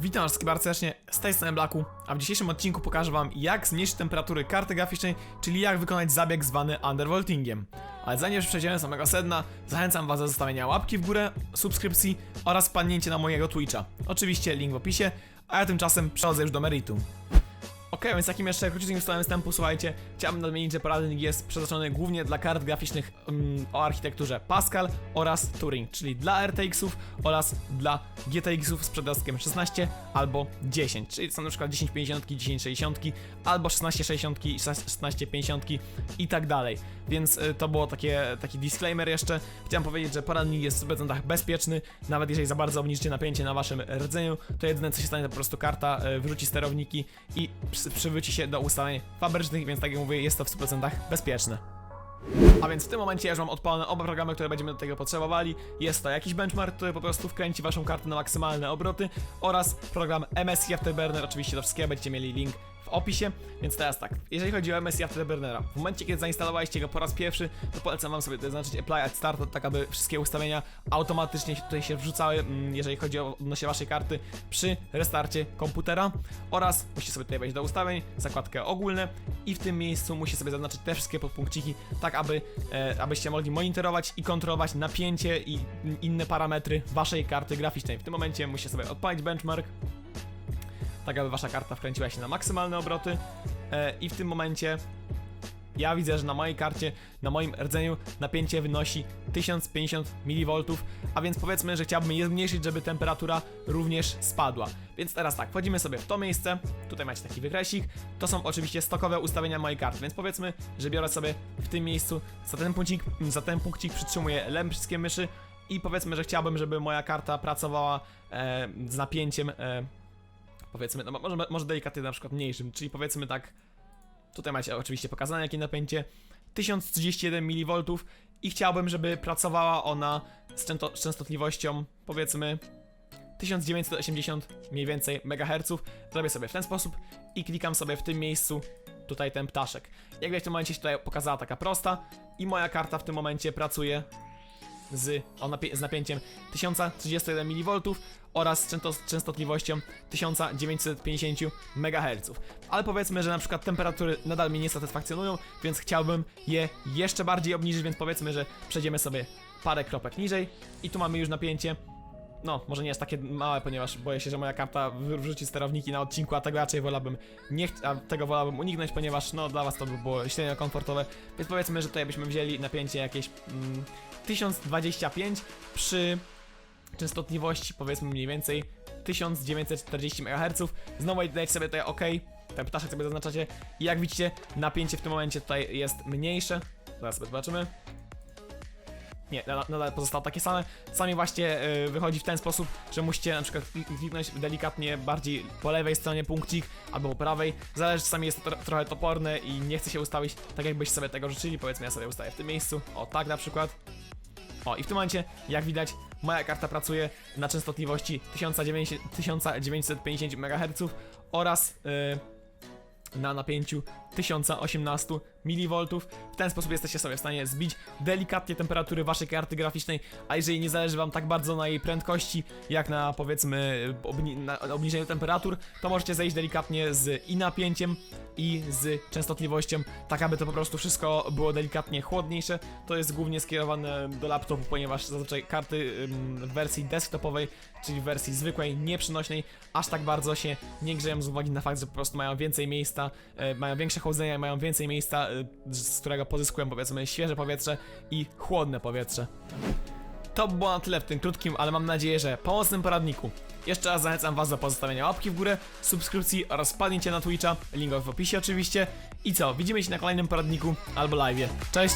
Witam wszystkich bardzo serdecznie, z tej strony Blacku, a w dzisiejszym odcinku pokażę wam jak zmniejszyć temperatury karty graficznej, czyli jak wykonać zabieg zwany undervoltingiem. Ale zanim już przejdziemy do samego sedna, zachęcam was do zostawienia łapki w górę, subskrypcji oraz wpadnięcie na mojego Twitcha. Oczywiście link w opisie, a ja tymczasem przechodzę już do meritum. Okej, więc takim jeszcze króciutkim stylem wstępu, słuchajcie, chciałbym nadmienić, że poradnik jest przeznaczony głównie dla kart graficznych mm, o architekturze Pascal oraz Turing, czyli dla RTX-ów oraz dla GTX-ów z przedrostkiem 16 albo 10, czyli są na przykład 1050, 1060 albo 1660, 1650 i tak dalej. Więc y, to było takie, taki disclaimer jeszcze. Chciałem powiedzieć, że poradnik jest w 100% bezpieczny, nawet jeżeli za bardzo obniżycie napięcie na waszym rdzeniu, to jedyne co się stanie to po prostu karta y, wrzuci sterowniki i przy- przywróci się do ustaleń fabrycznych, więc tak jak mówię, jest to w 100% bezpieczne. A więc w tym momencie ja już mam odpalone oba programy, które będziemy do tego potrzebowali. Jest to jakiś benchmark, który po prostu wkręci waszą kartę na maksymalne obroty oraz program MSI Afterburner, oczywiście do wszystkiego będziecie mieli link w opisie. Więc teraz tak, jeżeli chodzi o MSI Afterburnera, w momencie kiedy zainstalowaliście go po raz pierwszy, to polecam wam sobie zaznaczyć Apply at Start, tak aby wszystkie ustawienia automatycznie tutaj się wrzucały, mm, jeżeli chodzi o odnośnie waszej karty przy restarcie komputera oraz musicie sobie tutaj wejść do ustawień, zakładkę ogólne i w tym miejscu musicie sobie zaznaczyć te wszystkie podpunkciki, tak aby, abyście mogli monitorować i kontrolować napięcie i inne parametry waszej karty graficznej. W tym momencie musicie sobie odpalić benchmark, tak aby wasza karta wkręciła się na maksymalne obroty e, i w tym momencie ja widzę, że na mojej karcie, na moim rdzeniu napięcie wynosi 1050 mV, a więc powiedzmy, że chciałbym je zmniejszyć, żeby temperatura również spadła. Więc teraz tak, wchodzimy sobie w to miejsce, tutaj macie taki wykresik, to są oczywiście stokowe ustawienia mojej karty, więc powiedzmy, że biorę sobie w tym miejscu, za ten punkcik, za ten punkcik przytrzymuję lewym przyciskiem myszy i powiedzmy, że chciałbym, żeby moja karta pracowała e, z napięciem, e, powiedzmy, no może, może delikatnie na przykład mniejszym, czyli powiedzmy tak, Tutaj macie oczywiście pokazane jakie napięcie. 1031 mV i chciałbym, żeby pracowała ona z, często, z częstotliwością powiedzmy 1980 mniej więcej MHz. Zrobię sobie w ten sposób i klikam sobie w tym miejscu tutaj ten ptaszek. Jak widać w tym momencie się tutaj pokazała taka prosta i moja karta w tym momencie pracuje z, o z napięciem 1031 mV oraz często- częstotliwością 1950 MHz. Ale powiedzmy, że na przykład temperatury nadal mnie nie satysfakcjonują, więc chciałbym je jeszcze bardziej obniżyć, więc powiedzmy, że przejdziemy sobie parę kropek niżej i tu mamy już napięcie no, może nie jest takie małe, ponieważ boję się, że moja karta wy- wrzuci sterowniki na odcinku, a tego raczej wolałbym nie a tego wolałbym uniknąć, ponieważ no dla was to by było średnio komfortowe. Więc powiedzmy, że tutaj byśmy wzięli napięcie jakieś mm, 1025 przy częstotliwości powiedzmy mniej więcej 1940 MHz. Znowu dajcie sobie tutaj OK, ten ptaszek sobie zaznaczacie i jak widzicie napięcie w tym momencie tutaj jest mniejsze. Zaraz zobaczymy. Nie, nadal- pozostało takie same. Sami właśnie y, wychodzi w ten sposób, że musicie na przykład klik- kliknąć delikatnie bardziej po lewej stronie punkcik albo po prawej. Zależy, czasami jest to tro trochę toporne i nie chce się ustawić tak, jakbyście sobie tego życzyli. Powiedzmy, ja sobie ustawię w tym miejscu. O, tak na przykład. O, i w tym momencie, jak widać, moja karta pracuje na częstotliwości 1900 1950 MHz oraz y, na napięciu 1018 mV. W ten sposób jesteście sobie w stanie zbić delikatnie temperatury waszej karty graficznej, a jeżeli nie zależy wam tak bardzo na jej prędkości, jak na powiedzmy obni na obniżeniu temperatur, to możecie zejść delikatnie z i napięciem, i z częstotliwością, tak aby to po prostu wszystko było delikatnie chłodniejsze. To jest głównie skierowane do laptopu, ponieważ zazwyczaj karty w wersji desktopowej, czyli w wersji zwykłej, nieprzenośnej, aż tak bardzo się nie grzeją z uwagi na fakt, że po prostu mają więcej miejsca, e, mają większe chłodzenie, mają więcej miejsca, z którego pozyskują powiedzmy świeże powietrze i chłodne powietrze. To by było na tyle w tym krótkim, ale mam nadzieję, że pomocnym poradniku. Jeszcze raz zachęcam Was do pozostawienia łapki w górę, subskrypcji oraz wpadnięcia na Twitcha, link w opisie oczywiście. I co, widzimy się na kolejnym poradniku albo live. Cześć!